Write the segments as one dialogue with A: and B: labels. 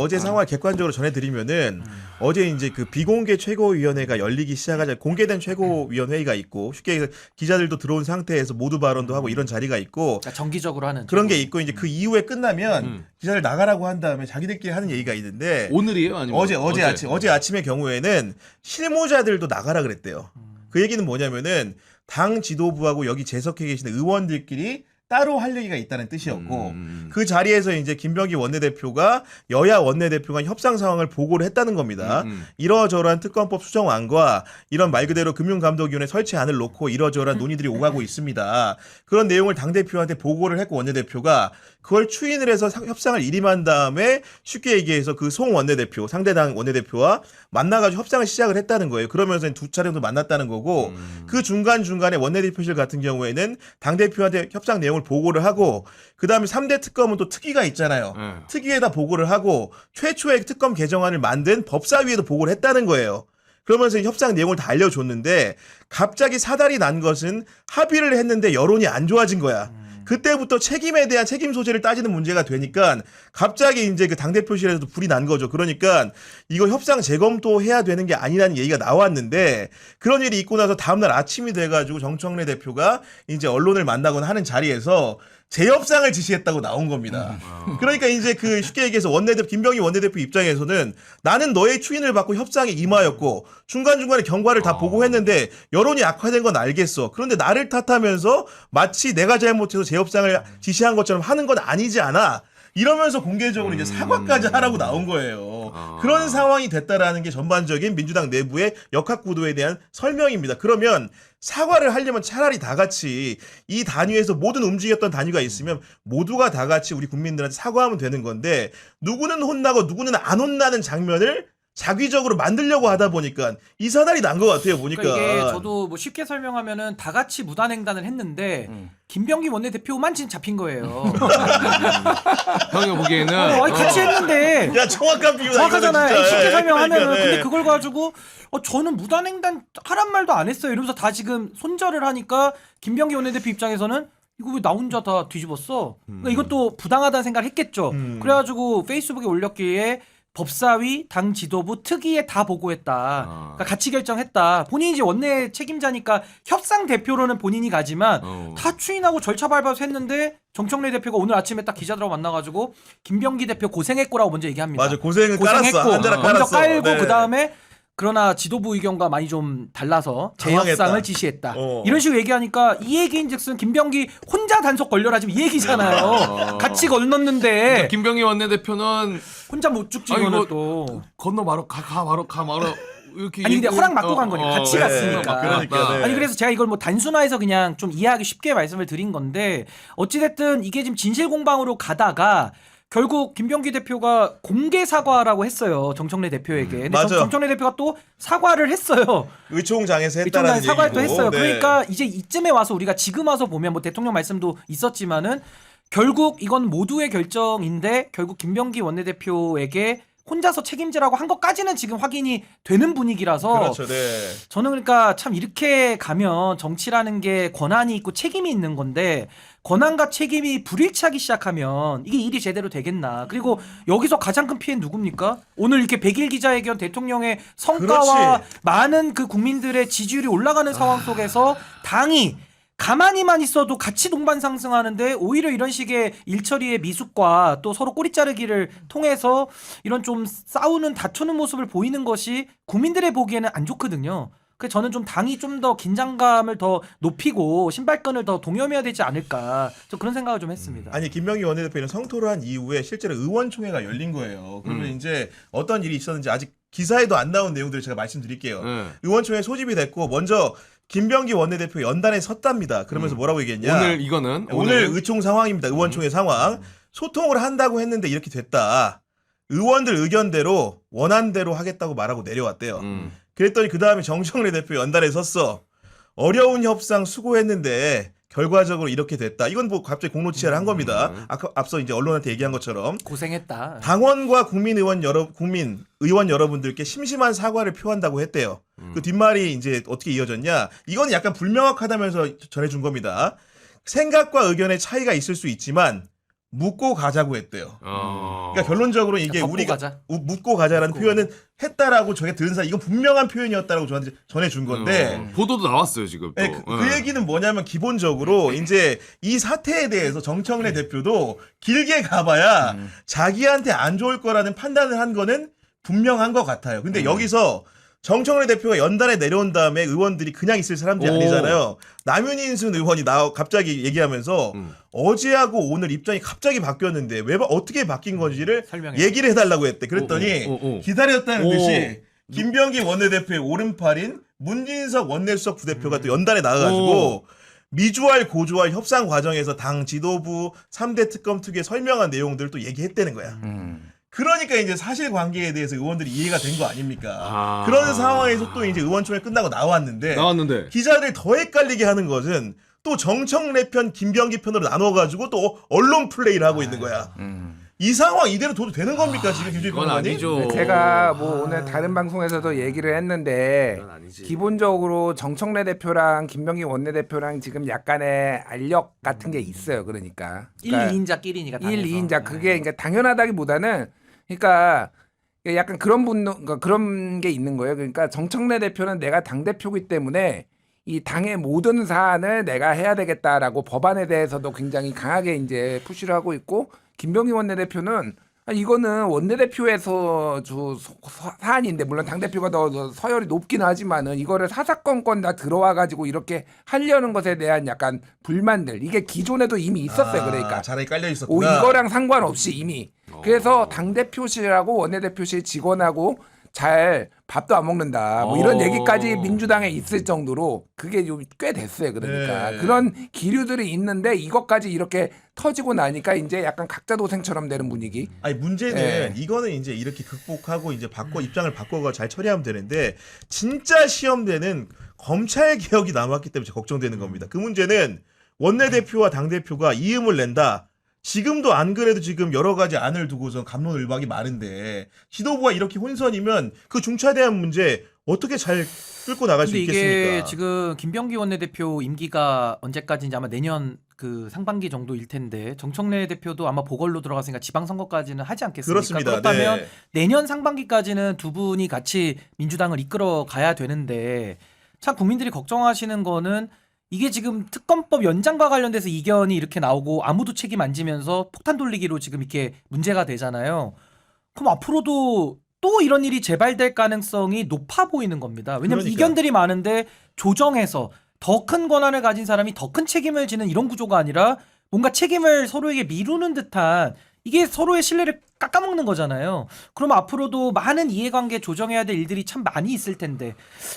A: 어제 상황을 객관적으로 전해드리면은 어제 이제 그 비공개 최고위원회가 열리기 시작하자 공개된 최고위원회의가 있고 쉽게 얘기해서 기자들도 들어온 상태에서 모두 발언도 하고 이런 자리가 있고
B: 그러니까 정기적으로 하는
A: 그런 게 있고 이제 그 이후에 끝나면
C: 음.
A: 기자들 나가라고 한 다음에 자기들끼리 하는 얘기가 있는데
C: 오늘이에요? 아니면
A: 어제 어제 아침 어제 아침의 경우에는 실무자들도 나가라 그랬대요. 그 얘기는 뭐냐면은 당 지도부하고 여기 재석해 계시는 의원들끼리 따로 할 얘기가 있다는 뜻이었고
C: 음.
A: 그 자리에서 이제 김병기 원내대표가 여야 원내대표가 협상 상황을 보고를 했다는 겁니다.
C: 음, 음.
A: 이러저러한 특검법 수정안과 이런 말 그대로 금융감독위원회 설치안을 놓고 이러저러한 논의들이 오가고 있습니다. 그런 내용을 당대표한테 보고를 했고 원내대표가 그걸 추인을 해서 상- 협상을 일임한 다음에 쉽게 얘기해서 그 송 원내대표, 상대당 원내대표와 만나가지고 협상을 시작을 했다는 거예요. 그러면서 두 차례도 만났다는 거고
C: 음.
A: 그 중간 중간에 원내대표실 같은 경우에는 당 대표한테 협상 내용을 보고를 하고 그 다음에 3대 특검은 또 특위가 있잖아요.
C: 네.
A: 특위에다 보고를 하고 최초의 특검 개정안을 만든 법사위에도 보고를 했다는 거예요. 그러면서 이 협상 내용을 다 알려줬는데 갑자기 사달이 난 것은 합의를 했는데 여론이 안 좋아진 거야. 그때부터 책임에 대한 책임 소재를 따지는 문제가 되니까 갑자기 이제 그 당대표실에서도 불이 난 거죠. 그러니까 이거 협상 재검토해야 되는 게 아니라는 얘기가 나왔는데 그런 일이 있고 나서 다음날 아침이 돼가지고 정청래 대표가 이제 언론을 만나거나 하는 자리에서 재협상을 지시했다고 나온 겁니다. 그러니까 이제 그 쉽게 얘기해서 원내대표 김병희 원내대표 입장에서는 나는 너의 추인을 받고 협상에 임하였고 중간중간에 경과를 다 보고했는데 여론이 악화된 건 알겠어. 그런데 나를 탓하면서 마치 내가 잘못해서 재협상을 지시한 것처럼 하는 건 아니지 않아. 이러면서 공개적으로 이제 사과까지 하라고 나온 거예요.
C: 아.
A: 그런 상황이 됐다라는 게 전반적인 민주당 내부의 역학 구도에 대한 설명입니다. 그러면 사과를 하려면 차라리 다 같이 이 단위에서 모든 움직였던 단위가 있으면 모두가 다 같이 우리 국민들한테 사과하면 되는 건데 누구는 혼나고 누구는 안 혼나는 장면을 자기적으로 만들려고 하다 보니까 이 사달이 난 것 같아요. 보니까
B: 그러니까 이게 저도 뭐 쉽게 설명하면은 다 같이 무단횡단을 했는데
A: 음.
B: 김병기 원내대표만 지금 잡힌 거예요.
C: 형이 보기에는
B: 어, 아니, 같이
C: 어,
B: 했는데
A: 야 정확한 비유다.
B: 정확하잖아요.
A: 이거는 진짜.
B: 쉽게
A: 예,
B: 설명하면은
A: 그러니까,
B: 근데
A: 네.
B: 그걸 가지고 어, 저는 무단횡단 하란 말도 안 했어요. 이러면서 다 지금 손절을 하니까 김병기 원내대표 입장에서는 이거 왜 나 혼자 다 뒤집었어? 그러니까 이것도 부당하다는 생각을 했겠죠.
A: 음.
B: 그래가지고 페이스북에 올렸기에 법사위, 당 지도부, 특위에 다 보고했다.
C: 아.
B: 그러니까 같이 결정했다. 본인이 이제 원내 책임자니까 협상 대표로는 본인이 가지만
C: 어.
B: 다 추인하고 절차 밟아서 했는데 정청래 대표가 오늘 아침에 딱 기자들하고 만나가지고 김병기 대표 고생했고라고 먼저 얘기합니다.
A: 맞아 고생을
B: 고생했고
A: 깔았어 한 자락
C: 어.
B: 먼저
A: 깔았어.
B: 깔고
A: 네.
B: 그 다음에 그러나 지도부 의견과 많이 좀 달라서 재협상을. 지시했다.
A: 어.
B: 이런 식으로 얘기하니까 이 얘기인즉슨 김병기 혼자 단속 걸려라 지금 이 얘기잖아요.
C: 어.
B: 같이 건넜는데
C: 그러니까 김병희 원내대표는
B: 혼자 못 죽지
C: 아니,
B: 이거는
C: 뭐-
B: 또.
C: 건너 바로 가, 가 바로 가 바로 이렇게
B: 아니, 근데
C: 얘기-
B: 허락 받고
C: 어,
B: 간 거니까.
C: 어,
B: 같이
C: 네.
B: 갔으니까.
A: 그러니까, 네.
B: 아니 그래서 제가 이걸 뭐 단순화해서 그냥 좀 이해하기 쉽게 말씀을 드린 건데 어찌됐든 이게 지금 진실 공방으로 가다가 결국 김병기 대표가 공개 사과라고 했어요 정청래 대표에게. 근데
A: 맞아요.
B: 정, 정청래 대표가 또 사과를 했어요.
A: 의총장에서
B: 대통령
A: 했다라는
B: 사과를 또
A: 얘기고.
B: 했어요.
A: 네.
B: 그러니까 이제 이쯤에 와서 우리가 지금 와서 보면 뭐 대통령 말씀도 있었지만은 결국 이건 모두의 결정인데 결국 김병기 원내대표에게 혼자서 책임지라고 한 것까지는 지금 확인이 되는 분위기라서
A: 그렇죠. 네.
B: 저는 그러니까 참 이렇게 가면 정치라는 게 권한이 있고 책임이 있는 건데 권한과 책임이 불일치하기 시작하면 이게 일이 제대로 되겠나. 그리고 여기서 가장 큰 피해는 누굽니까? 오늘 이렇게 백일 기자회견 대통령의 성과와
A: 그렇지.
B: 많은 그 국민들의 지지율이 올라가는 상황 속에서 당이 가만히만 있어도 같이 동반 상승하는데 오히려 이런 식의 일처리의 미숙과 또 서로 꼬리 자르기를 통해서 이런 좀 싸우는 다투는 모습을 보이는 것이 국민들의 보기에는 안 좋거든요. 그래서 저는 좀 당이 좀 더 긴장감을 더 높이고 신발끈을 더 동여매야 되지 않을까. 저 그런 생각을 좀 했습니다.
A: 아니 김명희 원내대표는 성토를 한 이후에 실제로 의원총회가 열린 거예요. 그러면
C: 음.
A: 이제 어떤 일이 있었는지 아직 기사에도 안 나온 내용들을 제가 말씀드릴게요.
C: 네.
A: 의원총회 소집이 됐고 먼저 김병기 원내대표 연단에 섰답니다. 그러면서 뭐라고 얘기했냐?
C: 오늘 이거는
A: 오늘 의총 상황입니다. 의원총회 상황. 소통을 한다고 했는데 이렇게 됐다. 의원들 의견대로 원한대로 하겠다고 말하고 내려왔대요.
C: 음.
A: 그랬더니 그 다음에 정청래 대표 연단에 섰어. 어려운 협상 수고했는데 결과적으로 이렇게 됐다. 이건 뭐 갑자기 공로치하를 한 겁니다. 아까 앞서 이제 언론한테 얘기한 것처럼
B: 고생했다.
A: 당원과 국민 의원 여러 국민 의원 여러분들께 심심한 사과를 표한다고 했대요. 그 뒷말이 이제 어떻게 이어졌냐? 이건 약간 불명확하다면서 전해준 겁니다. 생각과 의견의 차이가 있을 수 있지만 묻고 가자고 했대요.
C: 어.
A: 그러니까 결론적으로 이게
B: 덮고
A: 우리가
B: 가자.
A: 우- 묻고 가자라는 표현은 했다라고 저게 들은 사람 이건 분명한 표현이었다라고 저한테 전해준 건데
C: 어, 보도도 나왔어요 지금. 또.
A: 네, 그, 그
C: 어.
A: 얘기는 뭐냐면 기본적으로 이제 이 사태에 대해서 정청래 대표도 길게 가봐야 자기한테 안 좋을 거라는 판단을 한 거는 분명한 것 같아요. 근데 여기서 정청래 대표가 연단에 내려온 다음에 의원들이 그냥 있을 사람들이
C: 오.
A: 아니잖아요. 남윤인순 의원이 나 갑자기 얘기하면서
C: 음.
A: 어제하고 오늘 입장이 갑자기 바뀌었는데 왜 바- 어떻게 바뀐 건지를
B: 설명해.
A: 얘기를 해달라고 했대. 그랬더니
C: 오, 오, 오.
A: 기다렸다는
C: 오.
A: 듯이 김병기 원내대표의 오른팔인 문진석 원내수석 부대표가 또 연단에 나가가지고
C: 오.
A: 미주알 고주알 협상 과정에서 당 지도부 3대 특검 특위에 설명한 내용들을 또 얘기했다는 거야.
C: 음.
A: 그러니까 이제 사실관계에 대해서 의원들이 이해가 된 거 아닙니까?
C: 아.
A: 그런 상황에서 또 이제 의원총회 끝나고 나왔는데
C: 나왔는데.
A: 기자들 더 헷갈리게 하는 것은 또 정청래 편, 김병기 편으로 나눠가지고 또 언론 플레이를 하고 있는 거야. 이 상황 이대로 둬도 되는 겁니까 지금 김주희
C: 이건
A: 변호사님?
C: 아니죠.
D: 네, 제가 뭐 오늘 다른 방송에서도 얘기를 했는데
C: 이건 아니지.
D: 기본적으로 정청래 대표랑 김병기 원내대표랑 지금 약간의 알력 같은 게 있어요. 그러니까
B: 1, 2인자끼리니까
D: 1, 2인자 그게 그러니까 당연하다기보다는 그러니까 약간 그런 분 그러니까 그런 게 있는 거예요. 그러니까 정청래 대표는 내가 당 대표이기 때문에 이 당의 모든 사안을 내가 해야 되겠다라고 법안에 대해서도 굉장히 강하게 이제 푸시를 하고 있고 김병기 원내대표는 아, 이거는 원내대표에서 주 사안인데 물론 당 대표가 더, 더 서열이 높긴 하지만은 이거를 사사건건 다 들어와 가지고 이렇게 하려는 것에 대한 약간 불만들 이게 기존에도 이미 있었어요.
A: 아,
D: 그러니까
A: 자리에 깔려
D: 오,
A: 있었구나.
D: 이거랑 상관없이 이미
C: 어.
D: 그래서 당 대표실하고 원내대표실 직원하고 잘 밥도 안 먹는다 뭐 이런
C: 어.
D: 얘기까지 민주당에 있을 정도로 그게 좀 꽤 됐어요 그러니까
A: 네.
D: 그런 기류들이 있는데 이것까지 이렇게 터지고 나니까 이제 약간 각자 도생처럼 되는 분위기
A: 아니 문제는
D: 예.
A: 이거는 이제 이렇게 극복하고 이제 바꿔 입장을 바꿔가 잘 처리하면 되는데 진짜 시험되는 검찰 개혁이 남았기 때문에 걱정되는 겁니다. 그 문제는 원내 대표와 당 대표가 이음을 낸다. 지금도 안 그래도 지금 여러 가지 안을 두고서 감론을박이 많은데 지도부가 이렇게 혼선이면 그 중차대한 문제 어떻게 잘 끌고 나갈 수
B: 근데 이게
A: 있겠습니까?
B: 지금 김병기 원내대표 임기가 언제까지인지 아마 내년 그 상반기 정도일 텐데 정청래 대표도 아마 보궐로 들어갔으니까 지방선거까지는 하지 않겠습니까?
A: 그렇습니다.
B: 그렇다면
A: 네.
B: 내년 상반기까지는 두 분이 같이 민주당을 이끌어 가야 되는데 참 국민들이 걱정하시는 거는 이게 지금 특검법 연장과 관련돼서 이견이 이렇게 나오고 아무도 책임 안 지면서 폭탄 돌리기로 지금 이렇게 문제가 되잖아요. 그럼 앞으로도 또 이런 일이 재발될 가능성이 높아 보이는 겁니다. 왜냐하면
A: 그러니까요.
B: 이견들이 많은데 조정해서 더 큰 권한을 가진 사람이 더 큰 책임을 지는 이런 구조가 아니라 뭔가 책임을 서로에게 미루는 듯한 이게 서로의 신뢰를 깎아먹는 거잖아요. 그럼 앞으로도 많은 이해관계 조정해야 될 일들이 참 많이 있을 텐데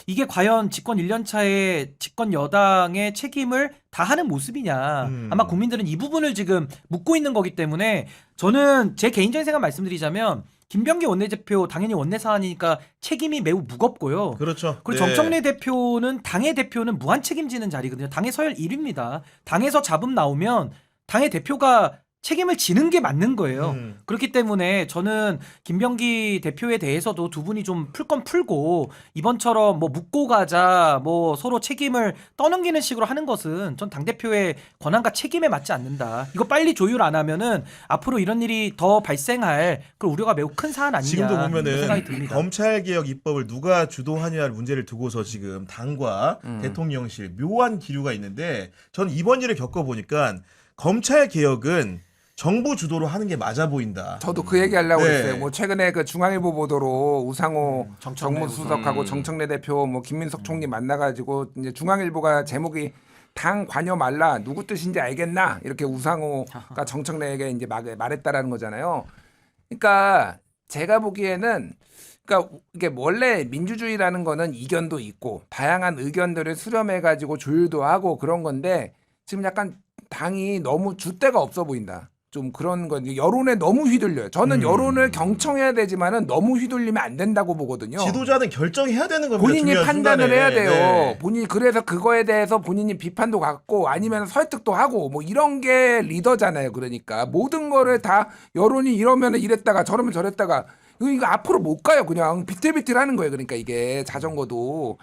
B: 이게 과연 집권 1년 차에 집권 여당의 책임을 다하는 모습이냐.
A: 음.
B: 아마 국민들은 이 부분을 지금 묻고 있는 거기 때문에 저는 제 개인적인 생각 말씀드리자면 김병기 원내대표 당연히 원내 사안이니까 책임이 매우 무겁고요.
A: 그렇죠.
B: 그리고
A: 네.
B: 정청래 대표는 당의 대표는 무한 책임지는 자리거든요. 당의 서열 1위입니다. 당에서 잡음 나오면 당의 대표가 책임을 지는 게 맞는 거예요.
A: 음.
B: 그렇기 때문에 저는 김병기 대표에 대해서도 두 분이 좀 풀 건 풀고 이번처럼 뭐 묻고 가자 뭐 서로 책임을 떠넘기는 식으로 하는 것은 전 당대표의 권한과 책임에 맞지 않는다. 이거 빨리 조율 안 하면은 앞으로 이런 일이 더 발생할 그 우려가 매우 큰 사안 아니냐
A: 지금도 보면은. 검찰 개혁 입법을 누가 주도하냐를 문제를 두고서 지금 당과
B: 음.
A: 대통령실 묘한 기류가 있는데 저는 이번 일을 겪어 보니까 검찰 개혁은 정부 주도로 하는 게 맞아 보인다.
D: 저도 그 얘기 하려고
A: 네.
D: 했어요. 뭐 최근에 그 중앙일보 보도로 우상호
B: 음, 정청래
D: 정무수석하고
C: 음.
D: 정청래 대표 뭐 김민석 총리 만나가지고 이제 중앙일보가 제목이 당 관여 말라 누구 뜻인지 알겠나 이렇게 우상호가 정청래에게 이제 말, 말했다라는 거잖아요. 그러니까 제가 보기에는 그러니까 이게 원래 민주주의라는 거는 이견도 있고 다양한 의견들을 수렴해 가지고 조율도 하고 그런 건데 지금 약간 당이 너무 줏대가 없어 보인다. 좀 그런 건 여론에 너무 휘둘려요. 저는
A: 음.
D: 여론을 경청해야 되지만은 너무 휘둘리면 안 된다고 보거든요.
A: 지도자는 결정해야 되는 겁니다.
D: 본인이 판단을
A: 순간에.
D: 해야 돼요.
A: 네.
D: 본인이 그래서 그거에 대해서 본인이 비판도 갖고 아니면 설득도 하고 뭐 이런 게 리더잖아요. 그러니까 모든 거를 다 여론이 이러면 이랬다가 저러면 저랬다가 이거, 이거 앞으로 못 가요. 그냥 비틀비틀 하는 거예요. 그러니까 이게 자전거도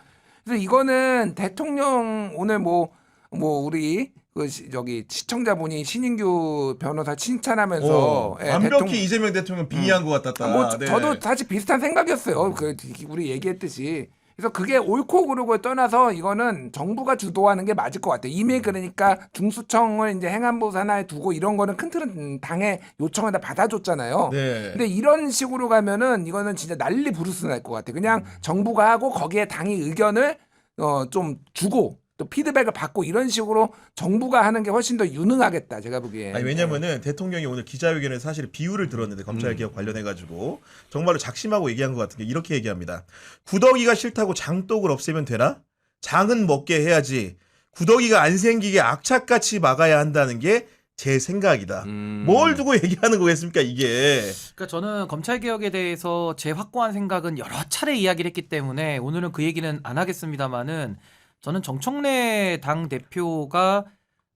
D: 그래서 이거는 대통령 오늘 뭐뭐 우리 그 시, 저기 시청자분이 신인규 변호사 칭찬하면서
A: 어,
D: 예,
A: 완벽히
D: 대통령-
A: 이재명 대통령 빙의한 것 같았다.
D: 뭐 저-
A: 네.
D: 저도 사실 비슷한 생각이었어요. 그 우리 얘기했듯이. 그래서 그게 옳고 그르고에 떠나서 이거는 정부가 주도하는 게 맞을 것 같아요. 이미 그러니까 중수청을 이제 행안부 산하에 두고 이런 거는 큰 틀은 당의 요청을 다 받아줬잖아요.
A: 네.
D: 근데 이런 식으로 가면은 이거는 진짜 난리 부르스 날 것 같아. 그냥 정부가 하고 거기에 당이 의견을 어 좀 주고 또 피드백을 받고 이런 식으로 정부가 하는 게 훨씬 더 유능하겠다. 제가 보기에.
A: 아니 왜냐면은 대통령이 오늘 기자회견에 사실 비유를 들었는데 검찰 개혁 관련해 가지고 정말로 작심하고 얘기한 것 같은 게 이렇게 얘기합니다. 구더기가 싫다고 장독을 없애면 되나? 장은 먹게 해야지. 구더기가 안 생기게 악착같이 막아야 한다는 게 제 생각이다.
C: 음.
A: 뭘 두고 얘기하는 거겠습니까 이게?
B: 그러니까 저는 검찰 개혁에 대해서 제 확고한 생각은 여러 차례 이야기를 했기 때문에 오늘은 그 얘기는 안 하겠습니다만은 저는 정청래 당 대표가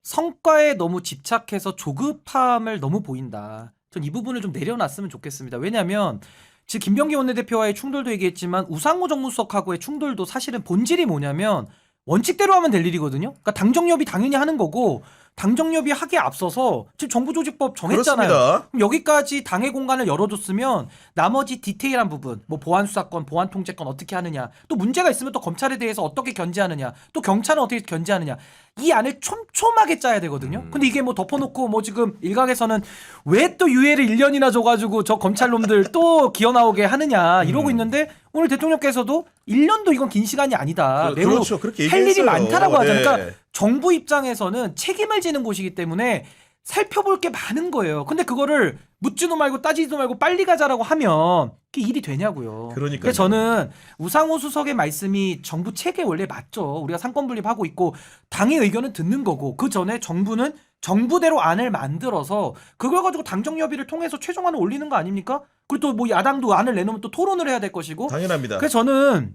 B: 성과에 너무 집착해서 조급함을 너무 보인다. 전 이 부분을 좀 내려놨으면 좋겠습니다. 왜냐하면 지금 김병기 원내대표와의 충돌도 얘기했지만 우상호 정무수석하고의 충돌도 사실은 본질이 뭐냐면 원칙대로 하면 될 일이거든요. 그러니까 당정협이 당연히 하는 거고 당정협이 하기에 앞서서 지금 정부조직법 정했잖아요.
A: 그렇습니다.
B: 그럼 여기까지 당의 공간을 열어줬으면 나머지 디테일한 부분, 뭐 보안 수사권, 보안 통제권 어떻게 하느냐, 또 문제가 있으면 또 검찰에 대해서 어떻게 견제하느냐, 또 경찰은 어떻게 견제하느냐, 이 안을 촘촘하게 짜야 되거든요.
C: 음.
B: 근데 이게 뭐 덮어놓고 뭐 지금 일각에서는 왜 또 유예를 1년이나 줘가지고 저 검찰놈들 또 기어 나오게 하느냐 이러고
A: 음.
B: 있는데 오늘 대통령께서도 1년도 이건 긴 시간이 아니다.
A: 그-
B: 매우
A: 그렇죠. 그렇게
B: 할 일이. 많다라고 하잖아요.
A: 네.
B: 그러니까 정부 입장에서는 책임을 지는 곳이기 때문에 살펴볼 게 많은 거예요. 근데 그거를 묻지도 말고 따지지도 말고 빨리 가자라고 하면 그게 일이 되냐고요.
A: 그러니까요.
B: 그래서 저는 우상호 수석의 말씀이 정부 체계 원래 맞죠. 우리가 상권 분립하고 있고 당의 의견은 듣는 거고 그 전에 정부는 정부대로 안을 만들어서 그걸 가지고 당정 협의를 통해서 최종안을 올리는 거 아닙니까? 그리고 또 뭐 야당도 안을 내놓으면 또 토론을 해야 될 것이고
A: 당연합니다.
B: 그래서 저는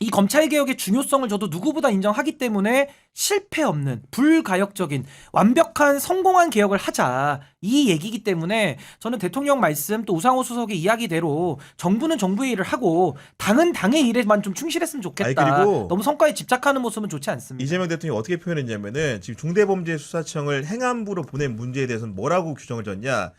B: 이 검찰 개혁의 중요성을 저도 누구보다 인정하기 때문에 실패 없는 불가역적인 완벽한 성공한 개혁을 하자 이 얘기이기 때문에 저는 대통령 말씀 또 우상호 수석의 이야기대로 정부는 정부의 일을 하고 당은 당의 일에만 좀 충실했으면 좋겠다.
A: 아니, 그리고
B: 너무 성과에 집착하는 모습은 좋지 않습니다.
A: 이재명 대통령이 어떻게 표현했냐면은 지금 중대범죄수사청을 행안부로 보낸 문제에 대해서는 뭐라고 규정을 졌냐?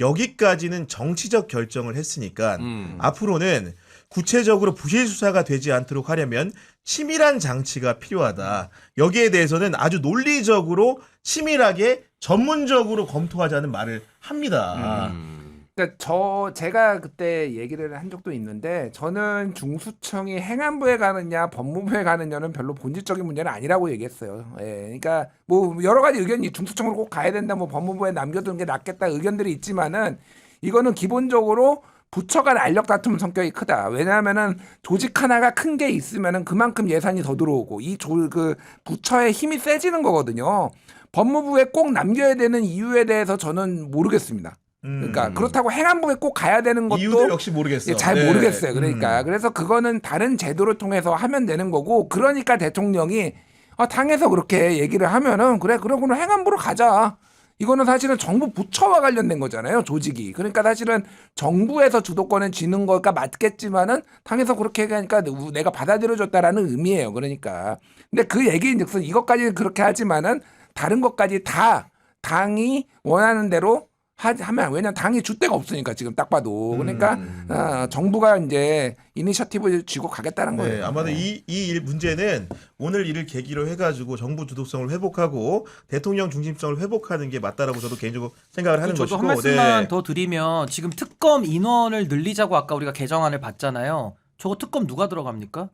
A: 여기까지는 정치적 결정을 했으니까
C: 음.
A: 앞으로는 구체적으로 부실 수사가 되지 않도록 하려면 치밀한 장치가 필요하다. 여기에 대해서는 아주 논리적으로 치밀하게 전문적으로 검토하자는 말을 합니다.
C: 음.
D: 그러니까 저 제가 그때 얘기를 한 적도 있는데 저는 중수청이 행안부에 가느냐 법무부에 가느냐는 별로 본질적인 문제는 아니라고 얘기했어요. 예, 그러니까 뭐 여러 가지 의견이 중수청으로 꼭 가야 된다, 뭐 법무부에 남겨두는 게 낫겠다 의견들이 있지만은 이거는 기본적으로 부처 간 알력 다툼 성격이 크다. 왜냐하면은 조직 하나가 큰 게 있으면은 그만큼 예산이 더 들어오고 이 조 그 부처의 힘이 세지는 거거든요. 법무부에 꼭 남겨야 되는 이유에 대해서 저는 모르겠습니다. 그러니까
A: 음.
D: 그렇다고 행안부에 꼭 가야 되는 것도
A: 이유도 역시 모르겠어.
D: 예, 잘
A: 네.
D: 모르겠어요. 그러니까
A: 음.
D: 그래서 그거는 다른 제도를 통해서 하면 되는 거고 그러니까 대통령이 아, 당에서 그렇게 얘기를 하면은 그래 그러고는 행안부로 가자. 이거는 사실은 정부 부처와 관련된 거잖아요, 조직이. 그러니까 사실은 정부에서 주도권을 쥐는 거가 맞겠지만은 당에서 그렇게 얘기하니까 우- 내가 받아들여줬다라는 의미예요. 그러니까. 근데 그 얘기인즉슨 이것까지는 그렇게 하지만은 다른 것까지 다 당이 원하는 대로 하, 하면 왜냐면 당이 줏대가 없으니까 지금 딱 봐도 그러니까
A: 음.
D: 어, 정부가 이제 이니셔티브를 쥐고 가겠다는 거예요.
A: 네, 아마도 이, 이 일 문제는 오늘 이를 계기로 해가지고 정부 주도성을 회복하고 대통령 중심성을 회복하는 게 맞다라고 저도 개인적으로 생각을 하는
B: 저도
A: 것이고.
B: 한 말씀만
A: 네.
B: 더 드리면 지금 특검 인원을 늘리자고 아까 우리가 개정안을 봤잖아요. 저거 특검 누가 들어갑니까?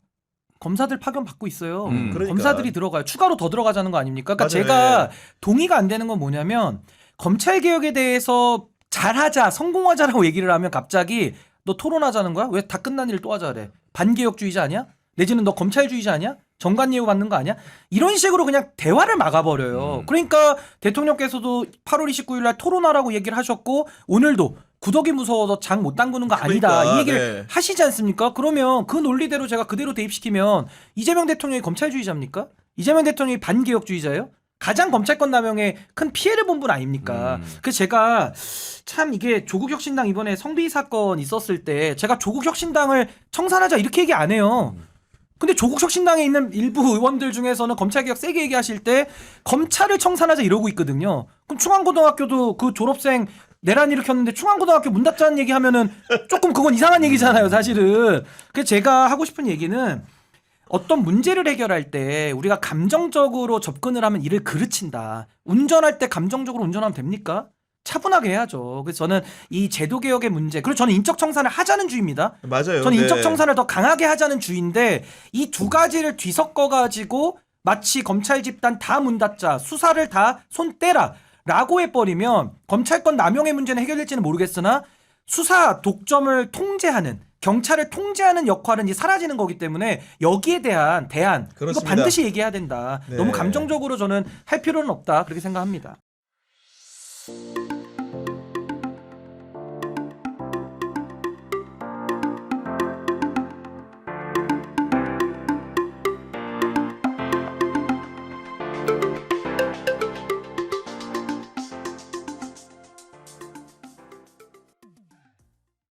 B: 검사들 파견 받고 있어요.
C: 음,
A: 그러니까.
B: 검사들이 들어가요. 추가로 더 들어가자는 거 아닙니까? 그러니까
A: 맞아요.
B: 제가
A: 네.
B: 동의가 안 되는 건 뭐냐면 검찰 개혁에 대해서 잘하자, 성공하자라고 얘기를 하면 갑자기 너 토론하자는 거야? 왜 다 끝난 일을 또 하자 그래? 반개혁주의자 아니야? 내지는 너 검찰주의자 아니야? 정관 예우 받는 거 아니야? 이런 식으로 그냥 대화를 막아버려요.
C: 음.
B: 그러니까 대통령께서도 8월 29일 날 토론하라고 얘기를 하셨고 오늘도 구더기 무서워서 장 못 담그는 거 아니다.
A: 그러니까,
B: 이 얘기를
A: 네.
B: 하시지 않습니까? 그러면 그 논리대로 제가 그대로 대입시키면 이재명 대통령이 검찰주의자입니까? 이재명 대통령이 반개혁주의자예요? 가장 검찰권 남용에 큰 피해를 본 분 아닙니까?
C: 음.
B: 그래서 제가 참 이게 조국 혁신당 이번에 성비 사건 있었을 때 제가 조국 혁신당을 청산하자 이렇게 얘기 안 해요. 근데 조국 혁신당에 있는 일부 의원들 중에서는 검찰 개혁 세게 얘기하실 때 검찰을 청산하자 이러고 있거든요. 그럼 충안고등학교도 그 졸업생 내란 일으켰는데 충안고등학교 문 닫자는 얘기하면은 조금 그건 이상한 얘기잖아요, 사실은. 그래서 제가 하고 싶은 얘기는 어떤 문제를 해결할 때 우리가 감정적으로 접근을 하면 이를 그르친다. 운전할 때 감정적으로 운전하면 됩니까? 차분하게 해야죠. 그래서 저는 이 제도 개혁의 문제, 그리고 저는 인적 청산을 하자는 주의입니다.
A: 맞아요.
B: 저는 인적
A: 네.
B: 청산을 더 강하게 하자는 주의인데 이 두 가지를 뒤섞어 가지고 마치 검찰 집단 다 문 닫자, 수사를 다 손 떼라. 라고 해버리면 검찰권 남용의 문제는 해결될지는 모르겠으나 수사 독점을 통제하는 경찰을 통제하는 역할은 이제 사라지는 거기 때문에 여기에 대한 대안 이거
A: 그렇습니다.
B: 반드시 얘기해야 된다.
A: 네.
B: 너무 감정적으로 저는 할 필요는 없다 그렇게 생각합니다.